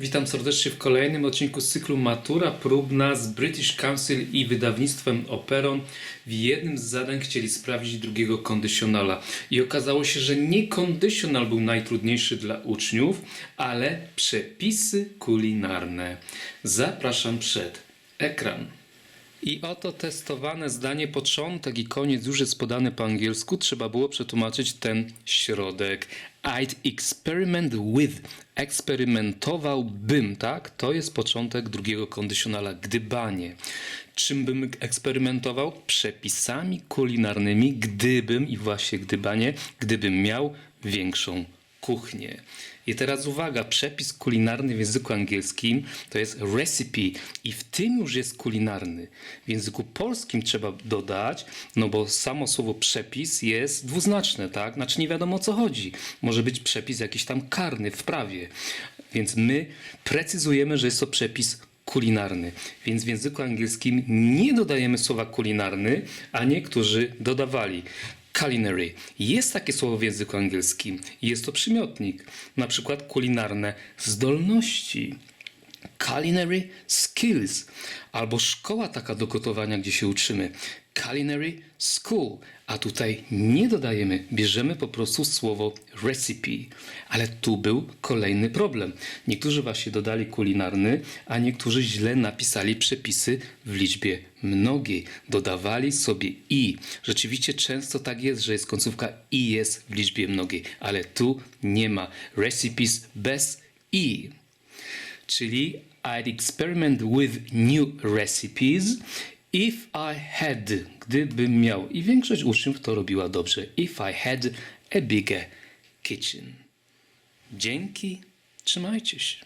Witam serdecznie w kolejnym odcinku z cyklu Matura próbna z British Council i wydawnictwem Operon. W jednym z zadań chcieli sprawdzić drugiego kondycjonala i okazało się, że nie kondycjonal był najtrudniejszy dla uczniów, ale przepisy kulinarne. Zapraszam przed ekran. I oto testowane zdanie, początek i koniec już jest podane po angielsku. Trzeba było przetłumaczyć ten środek. I'd experiment with. Eksperymentowałbym, tak? To jest początek drugiego kondycjonala. Gdybanie. Czym bym eksperymentował? Przepisami kulinarnymi, gdybym, i właśnie gdybanie, gdybym miał większą kuchnię. I teraz uwaga, przepis kulinarny w języku angielskim to jest recipe i w tym już jest kulinarny. W języku polskim trzeba dodać, no bo samo słowo przepis jest dwuznaczne, tak? Znaczy nie wiadomo o co chodzi. Może być przepis jakiś tam karny w prawie. Więc my precyzujemy, że jest to przepis kulinarny. Więc w języku angielskim nie dodajemy słowa kulinarny, a niektórzy dodawali. Culinary. Jest takie słowo w języku angielskim. Jest to przymiotnik. Na przykład kulinarne zdolności. Culinary skills. Albo szkoła taka do gotowania, gdzie się uczymy. Culinary school. A tutaj nie dodajemy, bierzemy po prostu słowo recipe. Ale tu był kolejny problem. Niektórzy właśnie dodali kulinarny, a niektórzy źle napisali przepisy w liczbie mnogiej. Dodawali sobie i. Rzeczywiście często tak jest, że jest końcówka i jest w liczbie mnogiej, ale tu nie ma. Recipes bez i czyli I'd experiment with new recipes if I had, gdybym miał. I większość uczniów to robiła dobrze. If I had a bigger kitchen. Dzięki, trzymajcie się.